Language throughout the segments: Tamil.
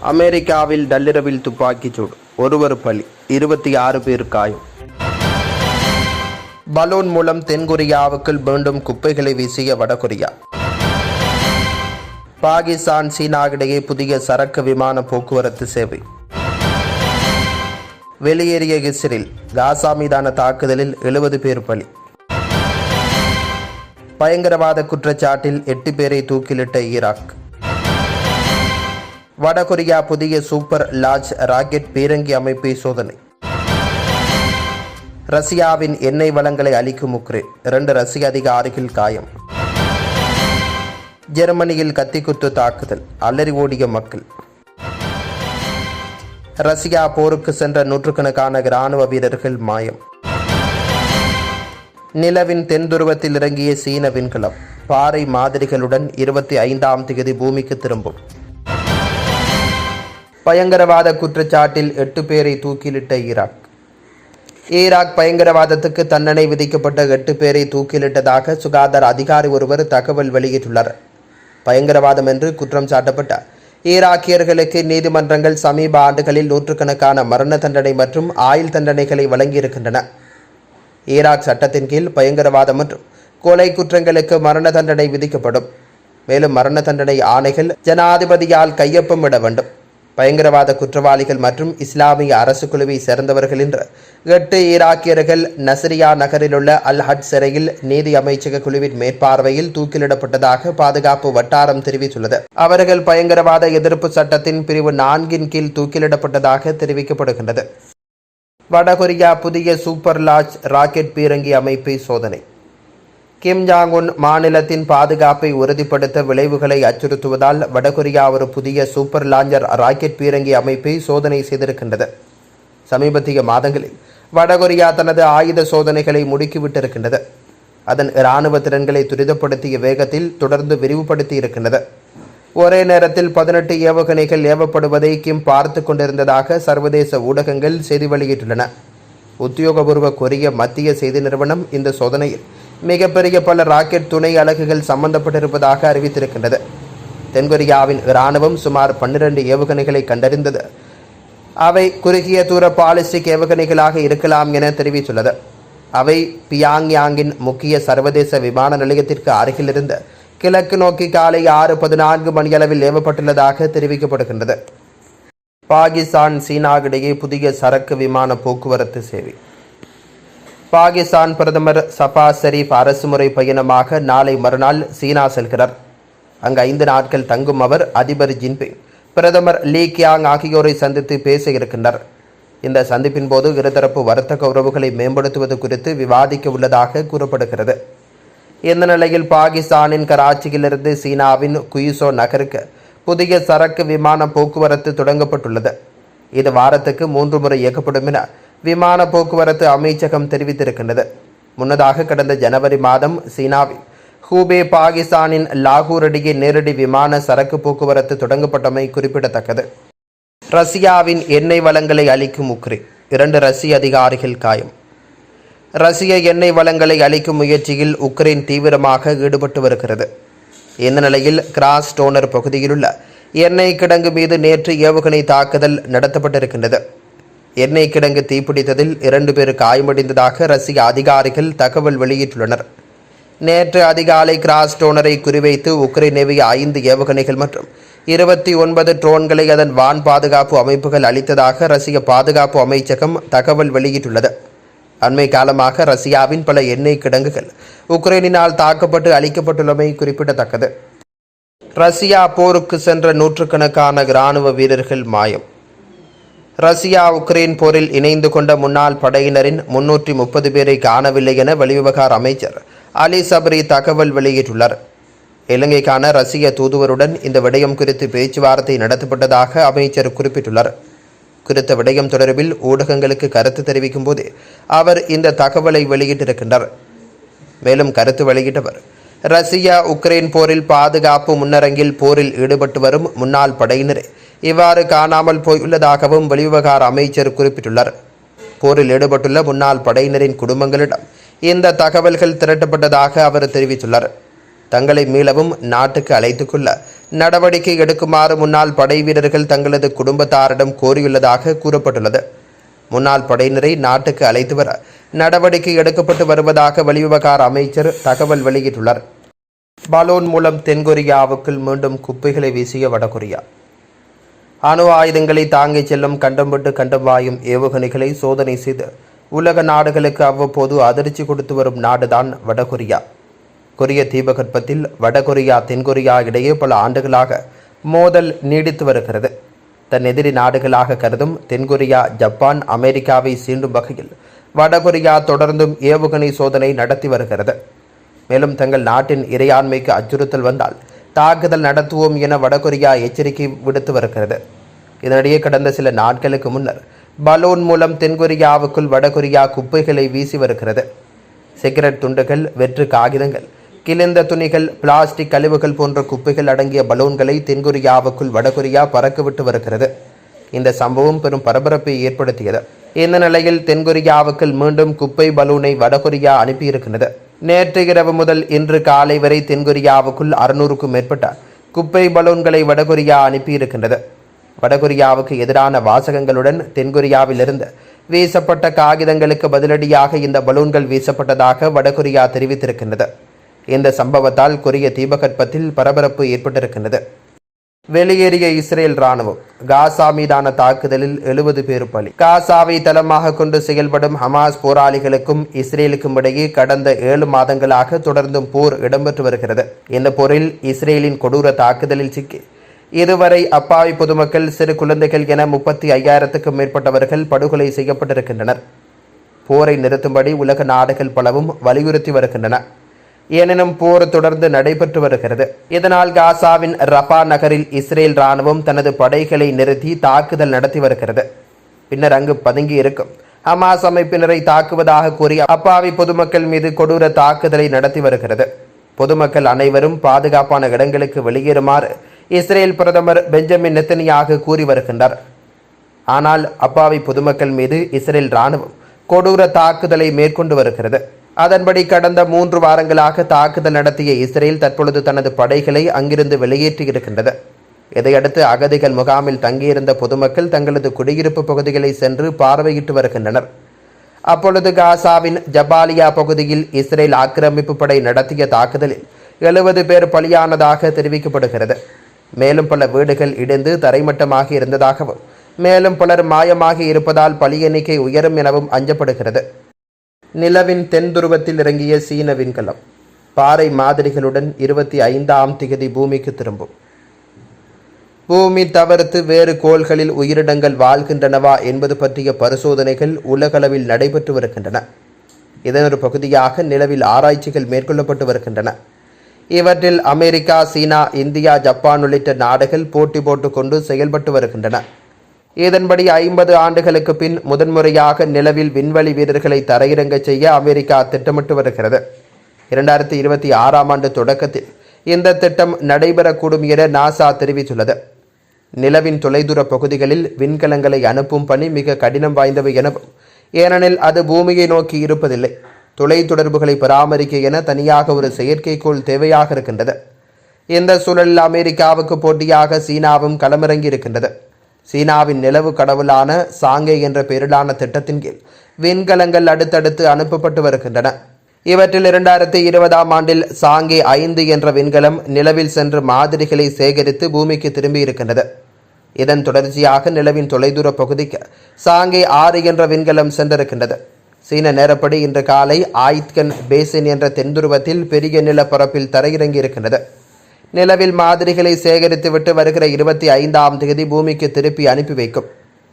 அமெரிக்காவில் நள்ளிரவில் துப்பாக்கிச் சூடு. ஒருவர் பலி. இருபத்தி ஆறு பேர் காயம். பலூன் மூலம் தென்கொரியாவுக்குள் மீண்டும் குப்பைகளை வீசிய வடகொரியா. பாகிஸ்தான் சீனா இடையே புதிய சரக்கு விமான போக்குவரத்து சேவை. வெளியேறிய இஸ்ரேல். காசா மீதான தாக்குதலில் எழுபது பேர் பலி. பயங்கரவாத குற்றச்சாட்டில் எட்டு பேரை தூக்கிலிட்ட ஈராக். வடகொரியா புதிய சூப்பர் லார்ஜ் ராக்கெட் பீரங்கி அமைப்பை சோதனை. ரஷ்யாவின் எண்ணெய் வளங்களை அளிக்கும் உக்ரேன். இரண்டு ரஷ்ய அதிகாரிகள் காயம். ஜெர்மனியில் கத்திக்குத்து தாக்குதல். அலறி ஓடிய மக்கள். ரஷ்யா போருக்கு சென்ற நூற்றுக்கணக்கான இராணுவ வீரர்கள் மாயம். நிலவின் தென்துருவத்தில் இறங்கிய சீன விண்கலம். பாறை மாதிரிகளுடன் இருபத்தி ஐந்தாம் தேதி பூமிக்கு திரும்பும். பயங்கரவாத குற்றச்சாட்டில் எட்டு பேரை தூக்கிலிட்ட ஈராக். ஈராக் பயங்கரவாதத்துக்கு தண்டனை விதிக்கப்பட்ட எட்டு பேரை தூக்கிலிட்டதாக சுகாதார அதிகாரி ஒருவர் தகவல் வெளியிட்டுள்ளார். பயங்கரவாதம் என்று குற்றம் சாட்டப்பட்ட ஈராக்கியர்களுக்கு நீதிமன்றங்கள் சமீப ஆண்டுகளில் நூற்றுக்கணக்கான மரண தண்டனை மற்றும் ஆயுள் தண்டனைகளை வழங்கியிருக்கின்றன. ஈராக் சட்டத்தின் கீழ் பயங்கரவாதம் மற்றும் கொலை குற்றங்களுக்கு மரண தண்டனை விதிக்கப்படும். மேலும் மரண தண்டனை ஆணைகள் ஜனாதிபதியால் கையொப்பமிட வேண்டும். பயங்கரவாத குற்றவாளிகள் மற்றும் இஸ்லாமிய அரசு குழுவை சேர்ந்தவர்கள் என்று எட்டு ஈராக்கியர்கள் நசரியா நகரிலுள்ள அல் ஹட் சிறையில் நீதி அமைச்சக குழுவின் மேற்பார்வையில் தூக்கிலிடப்பட்டதாக பாதுகாப்பு வட்டாரம் தெரிவித்துள்ளது. அவர்கள் பயங்கரவாத எதிர்ப்பு சட்டத்தின் பிரிவு நான்கின் கீழ் தூக்கிலிடப்பட்டதாக தெரிவிக்கப்படுகின்றது. வடகொரியா புதிய சூப்பர் லார்ஜ் ராக்கெட் பீரங்கி அமைப்பை சோதனை. கிம் ஜாங் உன் மாநிலத்தின் பாதுகாப்பை உறுதிப்படுத்த விளைவுகளை அச்சுறுத்துவதால் வடகொரியா ஒரு புதிய சூப்பர் லாஞ்சர் ராக்கெட் பீரங்கி அமைப்பை சோதனை செய்திருக்கின்றது. சமீபத்திய மாதங்களில் வடகொரியா தனது ஆயுத சோதனைகளை முடுக்கிவிட்டிருக்கின்றது. அதன் இராணுவ திறன்களை துரிதப்படுத்திய வேகத்தில் தொடர்ந்து விரிவுபடுத்தி இருக்கின்றது. ஒரே நேரத்தில் பதினெட்டு ஏவுகணைகள் ஏவப்படுவதை கிம் பார்த்து கொண்டிருந்ததாக சர்வதேச ஊடகங்கள் செய்தி வெளியிட்டுள்ளன. உத்தியோகபூர்வ கொரிய மத்திய செய்தி நிறுவனம் இந்த சோதனையில் மிகப்பெரிய பல ராக்கெட் துணை அலகுகள் சம்பந்தப்பட்டிருப்பதாக அறிவித்திருக்கின்றது. தென்கொரியாவின் இராணுவம் சுமார் பன்னிரண்டு ஏவுகணைகளை கண்டறிந்தது. அவை குறுகிய தூர பாலிஸ்டிக் ஏவுகணைகளாக இருக்கலாம் என தெரிவித்துள்ளது. அவை பியாங்யாங்கின் முக்கிய சர்வதேச விமான நிலையத்திற்கு அருகிலிருந்து கிழக்கு நோக்கி காலை ஆறு பதினான்கு மணியளவில் ஏவப்பட்டுள்ளதாக தெரிவிக்கப்படுகின்றது. பாகிஸ்தான் சீனாவிடையே புதிய சரக்கு விமான போக்குவரத்து சேவை. பாகிஸ்தான் பிரதமர் சபா ஷெரீப் அரசுமுறை பயணமாக நாளை மறுநாள் சீனா செல்கிறார். அங்கு ஐந்து நாட்கள் தங்கும் அவர் அதிபர் ஜின்பிங் பிரதமர் லீ கியாங் ஆகியோரை சந்தித்து பேச இருக்கின்றார் இந்த சந்திப்பின் போது இருதரப்பு வர்த்தக உறவுகளை மேம்படுத்துவது குறித்து விவாதிக்க உள்ளதாக கூறப்படுகிறது. இந்த நிலையில் பாகிஸ்தானின் கராச்சியிலிருந்து சீனாவின் குயிசோ நகருக்கு புதிய சரக்கு விமான போக்குவரத்து தொடங்கப்பட்டுள்ளது. இது வாரத்துக்கு மூன்று முறை இயக்கப்படும் என விமான போக்குவரத்து அமைச்சகம் தெரிவித்திருக்கின்றது. முன்னதாக கடந்த ஜனவரி மாதம் சீனாவில் ஹூபே பாகிஸ்தானின் லாகூர் இடையே நேரடி விமான சரக்கு போக்குவரத்து தொடங்கப்பட்டமை குறிப்பிடத்தக்கது. ரஷ்யாவின் எண்ணெய் வளங்களை அளிக்கும் உக்ரைன் இரண்டு ரஷ்ய அதிகாரிகள் காயம். ரஷ்ய எண்ணெய் வளங்களை அளிக்கும் முயற்சியில் உக்ரைன் தீவிரமாக ஈடுபட்டு வருகிறது. இந்த நிலையில் கிராஸ் டோனர் பகுதியிலுள்ள எண்ணெய் கிடங்கு மீது நேற்று ஏவுகணை தாக்குதல் நடத்தப்பட்டிருக்கின்றது. எண்ணெய் கிடங்கு தீப்பிடித்ததில் இரண்டு பேர் காயமடைந்ததாக ரஷ்ய அதிகாரிகள் தகவல் வெளியிட்டுள்ளனர். நேற்று அதிகாலை கிராஸ் டோனரை குறிவைத்து உக்ரைன் ஏவிய ஐந்து ஏவுகணைகள் மற்றும் இருபத்தி ஒன்பது ட்ரோன்களை அதன் வான் பாதுகாப்பு அமைப்புகள் அளித்ததாக ரஷ்ய பாதுகாப்பு அமைச்சகம் தகவல் வெளியிட்டுள்ளது. அண்மை காலமாக ரஷ்யாவின் பல எண்ணெய் கிடங்குகள் உக்ரைனினால் தாக்கப்பட்டு அளிக்கப்பட்டுள்ளமை குறிப்பிடத்தக்கது. ரஷ்யா போருக்கு சென்ற நூற்றுக்கணக்கான இராணுவ வீரர்கள் மாயம். ரஷ்யா உக்ரைன் போரில் இணைந்து கொண்ட முன்னாள் படையினரின் முன்னூற்றி முப்பது பேரை காணவில்லை என வெளிவிவகார அமைச்சர் அலி சபரி தகவல் வெளியிட்டுள்ளார். இலங்கைக்கான ரஷ்ய தூதுவருடன் இந்த விடயம் குறித்து பேச்சுவார்த்தை நடத்தப்பட்டதாக அமைச்சர் குறிப்பிட்டுள்ளார். குறித்த விடயம் தொடர்பில் ஊடகங்களுக்கு கருத்து தெரிவிக்கும்போது அவர் இந்த தகவலை வெளியிட்டிருக்கின்றார். மேலும் கருத்து வெளியிட்டவர் ரஷ்யா உக்ரைன் போரில் பாதுகாப்பு முன்னரங்கில் போரில் ஈடுபட்டு வரும் முன்னாள் படையினரே இவ்வாறு காணாமல் போயுள்ளதாகவும் வெளிவிவகார அமைச்சர் குறிப்பிட்டுள்ளார். போரில் ஈடுபட்டுள்ள முன்னாள் படையினரின் குடும்பங்களிடம் இந்த தகவல்கள் திரட்டப்பட்டதாக அவர் தெரிவித்துள்ளார். தங்களை மீளவும் நாட்டுக்கு அழைத்து கொள்ள நடவடிக்கை எடுக்குமாறு முன்னாள் படை வீரர்கள் தங்களது குடும்பத்தாரிடம் கோரியுள்ளதாக கூறப்பட்டுள்ளது. முன்னாள் படையினரை நாட்டுக்கு அழைத்து வர நடவடிக்கை எடுக்கப்பட்டு வருவதாக வெளிவிவகார அமைச்சர் தகவல் வெளியிட்டுள்ளார். பலூன் மூலம் தென்கொரியாவுக்குள் மீண்டும் குப்பைகளை வீசிய வடகொரியா அணு ஆயுதங்களை தாங்கிச் செல்லும் கண்டம்பட்டு கண்டம் வாயும் ஏவுகணைகளை சோதனை செய்து உலக நாடுகளுக்கு அவ்வப்போது அதிர்ச்சி கொடுத்து வரும் நாடுதான் வடகொரியா. கொரிய தீபகற்பத்தில் வடகொரியா தென்கொரியா இடையே பல ஆண்டுகளாக மோதல் நீடித்து வருகிறது. தன் எதிரி நாடுகளாக கருதும் தென்கொரியா ஜப்பான் அமெரிக்காவை சீண்டும் வகையில் வடகொரியா தொடர்ந்தும் ஏவுகணை சோதனை நடத்தி வருகிறது. மேலும் தங்கள் நாட்டின் இறையாண்மைக்கு அச்சுறுத்தல் வந்தால் தாக்குதல் நடத்துவோம் என வடகொரியா எச்சரிக்கை விடுத்து வருகிறது. இதனிடையே கடந்த சில நாட்களுக்கு முன்னர் பலூன் மூலம் தென்கொரியாவுக்குள் வடகொரியா குப்பைகளை வீசி வருகிறது. சிகரெட் துண்டுகள் வெற்று காகிதங்கள் கிழிந்த துணிகள் பிளாஸ்டிக் கழிவுகள் போன்ற குப்பைகள் அடங்கிய பலூன்களை தென்கொரியாவுக்குள் வடகொரியா பறக்கவிட்டு வருகிறது. இந்த சம்பவம் பெரும் பரபரப்பை ஏற்படுத்தியது. இந்த நிலையில் தென்கொரியாவுக்குள் மீண்டும் குப்பை பலூனை வடகொரியா அனுப்பியிருக்கிறது. நேற்று இரவு முதல் இன்று காலை வரை தென்கொரியாவுக்குள் அறுநூறுக்கும் மேற்பட்ட குப்பை பலூன்களை வடகொரியா அனுப்பியிருக்கின்றது. வடகொரியாவுக்கு எதிரான வாசகங்களுடன் தென்கொரியாவிலிருந்து வீசப்பட்ட காகிதங்களுக்கு பதிலடியாக இந்த பலூன்கள் வீசப்பட்டதாக வடகொரியா தெரிவித்திருக்கின்றது. இந்த சம்பவத்தால் கொரிய தீபகற்பத்தில் பரபரப்பு ஏற்பட்டிருக்கின்றது. வெளியேறிய இஸ்ரேல் ராணுவம் காசா மீதான தாக்குதலில் எழுபது பேர் பலி. காசாவை தளமாக கொண்டு செயல்படும் ஹமாஸ் போராளிகளுக்கும் இஸ்ரேலுக்கும் இடையே கடந்த ஏழு மாதங்களாக தொடர்ந்தும் போர் இடம்பெற்று வருகிறது. இந்த போரில் இஸ்ரேலின் கொடூர தாக்குதலில் சிக்கி. இதுவரை அப்பாவி பொதுமக்கள் சிறு குழந்தைகள் என முப்பத்தி ஐயாயிரத்துக்கும் மேற்பட்டவர்கள் படுகொலை செய்யப்பட்டிருக்கின்றனர். போரை நிறுத்தும்படி உலக நாடுகள் பலவும் வலியுறுத்தி வருகின்றன. எனினும் போர் தொடர்ந்து நடைபெற்று வருகிறது. இதனால் காசாவின் ரபா நகரில் இஸ்ரேல் ராணுவம் தனது படைகளை நிறுத்தி தாக்குதல் நடத்தி வருகிறது. பின்னர் அங்கு பதுங்கி இருக்கும். ஹமாஸ் அமைப்பினரை தாக்குவதாக கூறி அப்பாவி பொதுமக்கள் மீது கொடூர தாக்குதலை நடத்தி வருகிறது. பொதுமக்கள் அனைவரும் பாதுகாப்பான இடங்களுக்கு வெளியேறுமாறு இஸ்ரேல் பிரதமர் பெஞ்சமின் நெத்தனியாக கூறி வருகின்றார். ஆனால் அப்பாவி பொதுமக்கள் மீது இஸ்ரேல் ராணுவம் கொடூர தாக்குதலை மேற்கொண்டு வருகிறது. அதன்படி கடந்த மூன்று வாரங்களாக தாக்குதல் நடத்திய இஸ்ரேல் தற்பொழுது தனது படைகளை அங்கிருந்து வெளியேற்றியிருக்கின்றது. இதையடுத்து அகதிகள் முகாமில் தங்கியிருந்த பொதுமக்கள் தங்களது குடியிருப்பு பகுதிகளை சென்று பார்வையிட்டு வருகின்றனர். அப்பொழுது காசாவின் ஜபாலியா பகுதியில் இஸ்ரேல் ஆக்கிரமிப்பு படை நடத்திய தாக்குதலில் எழுபது பேர் பலியானதாக தெரிவிக்கப்படுகிறது. மேலும் பல வீடுகள் இடிந்து தரைமட்டமாகி இருந்ததாகவும் மேலும் பலர் மாயமாகி இருப்பதால் பலி எண்ணிக்கை உயரும் எனவும் அஞ்சப்படுகிறது. நிலவின் தென் துருவத்தில் இறங்கிய சீன விண்கலம். பாறை மாதிரிகளுடன் இருபத்தி ஐந்தாம் திகதி பூமிக்கு திரும்பும். பூமி தவிர்த்து வேறு கோள்களில் உயிரினங்கள் வாழ்கின்றனவா என்பது பற்றிய பரிசோதனைகள் உலகளவில் நடைபெற்று வருகின்றன. இதன் ஒரு பகுதியாக நிலவில் ஆராய்ச்சிகள் மேற்கொள்ளப்பட்டு வருகின்றன. இவற்றில் அமெரிக்கா சீனா இந்தியா ஜப்பான் உள்ளிட்ட நாடுகள் போட்டி போட்டுக்கொண்டு செயல்பட்டு வருகின்றன. இதன்படி ஐம்பது ஆண்டுகளுக்கு பின் முதன்முறையாக நிலவில் விண்வெளி வீரர்களை தரையிறங்கச் செய்ய அமெரிக்கா திட்டமிட்டு வருகிறது. இரண்டாயிரத்தி இருபத்தி ஆறாம் ஆண்டு தொடக்கத்தில் இந்த திட்டம் நடைபெறக்கூடும் என நாசா தெரிவித்துள்ளது. நிலவின் தொலைதூர பகுதிகளில் விண்கலங்களை அனுப்பும் பணி மிக கடினம் வாய்ந்தவை எனவும் ஏனெனில் அது பூமியை நோக்கி இருப்பதில்லை. தொலைத்தொடர்புகளை பராமரிக்க என தனியாக ஒரு செயற்கைக்கோள் தேவையாக இருக்கின்றது. இந்த சூழலில் அமெரிக்காவுக்கு போட்டியாக சீனாவும் களமிறங்கி இருக்கின்றது சீனாவின் நிலவு கடவுளான சாங்கே என்ற பெயரிலான திட்டத்தின் கீழ் விண்கலங்கள் அடுத்தடுத்து அனுப்பப்பட்டு வருகின்றன. இவற்றில் இரண்டாயிரத்தி இருபதாம் ஆண்டில் சாங்கே ஐந்து என்ற விண்கலம் நிலவில் சென்று மாதிரிகளை சேகரித்து பூமிக்கு திரும்பியிருக்கின்றது இதன் தொடர்ச்சியாக நிலவின் தொலைதூர பகுதிக்கு சாங்கே ஆறு என்ற விண்கலம் சென்றிருக்கின்றது. சீன நேரப்படி இன்று காலை ஆய்த்கன் பேசின் என்ற தென்துருவத்தில் பெரிய நிலப்பரப்பில் தரையிறங்கி இருக்கின்றது நிலவில் மாதிரிகளை சேகரித்துவிட்டு வருகிற இருபத்தி ஐந்தாம் தேதி பூமிக்கு திருப்பி அனுப்பி வைக்கும்.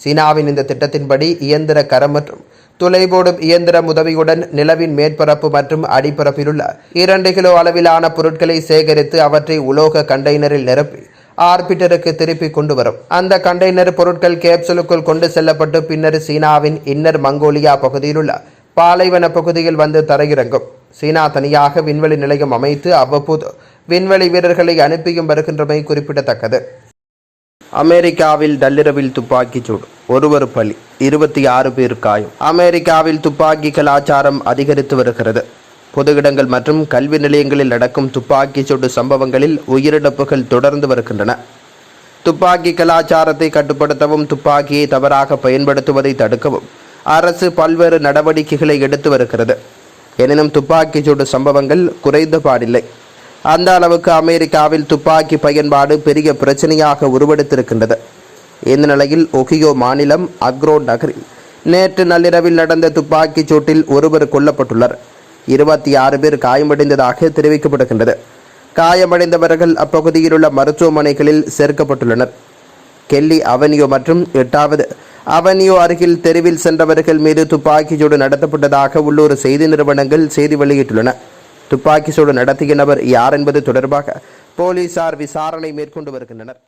சீனாவின் இந்த திட்டத்தின்படி இயந்திர கரம் மற்றும் துளைபோடும் இயந்திரம் உதவியுடன் நிலவின் மேற்பரப்பு மற்றும் அடிப்பரப்பிலுள்ள இரண்டு கிலோ அளவிலான பொருட்களை சேகரித்து அவற்றை உலோக கண்டெய்னரில் நிரப்பி ஆர்பிட்டருக்கு திருப்பி கொண்டு வரும். அந்த கண்டெய்னர் பொருட்கள் கேப்சூலுக்குள் கொண்டு செல்லப்பட்டு பின்னர் சீனாவின் இன்னர் மங்கோலியா பகுதியிலுள்ள பாலைவன பகுதியில் வந்து தரையிறங்கும். சீனா தனியாக விண்வெளி நிலையம் அமைத்து அவ்வப்போது விண்வெளி வீரர்களை அனுப்பியும் வருகின்றமை குறிப்பிடத்தக்கது. அமெரிக்காவில் நள்ளிரவில் துப்பாக்கிச் சூடு ஒருவர் பலி இருபத்தி ஆறு பேர் காயம். அமெரிக்காவில் துப்பாக்கி கலாச்சாரம் அதிகரித்து வருகிறது. பொது இடங்கள் மற்றும் கல்வி நிலையங்களில் நடக்கும் துப்பாக்கிச் சூடு சம்பவங்களில் உயிரிழப்புகள் தொடர்ந்து வருகின்றன. துப்பாக்கி கலாச்சாரத்தை கட்டுப்படுத்தவும் துப்பாக்கியை தவறாக பயன்படுத்துவதை தடுக்கவும் அரசு பல்வேறு நடவடிக்கைகளை எடுத்து வருகிறது. எனினும் துப்பாக்கிச் சூடு சம்பவங்கள் குறைந்த பாடில்லை. அந்த அளவுக்கு அமெரிக்காவில் துப்பாக்கி பயன்பாடு பெரிய பிரச்சனையாக உருவெடுத்திருக்கின்றது. இந்த நிலையில் ஒகியோ மாநிலம் அக்ரோ நகரில் நேற்று நள்ளிரவில் நடந்த துப்பாக்கிச் சூட்டில் ஒருவர் கொல்லப்பட்டுள்ளார். இருபத்தி ஆறு பேர் காயமடைந்ததாக தெரிவிக்கப்படுகின்றது. காயமடைந்தவர்கள் அப்பகுதியில் உள்ள மருத்துவமனைகளில் சேர்க்கப்பட்டுள்ளனர். கெல்லி அவென்யூ மற்றும் எட்டாவது அவென்யூ அருகில் தெருவில் சென்றவர்கள் மீது துப்பாக்கிச்சூடு நடத்தப்பட்டதாக உள்ளூர் செய்தி நிறுவனங்கள் செய்தி வெளியிட்டுள்ளன. துப்பாக்கி சூடு நடத்திய நபர் யார் என்பது தொடர்பாக போலீசார் விசாரணை மேற்கொண்டு வருகின்றனர்.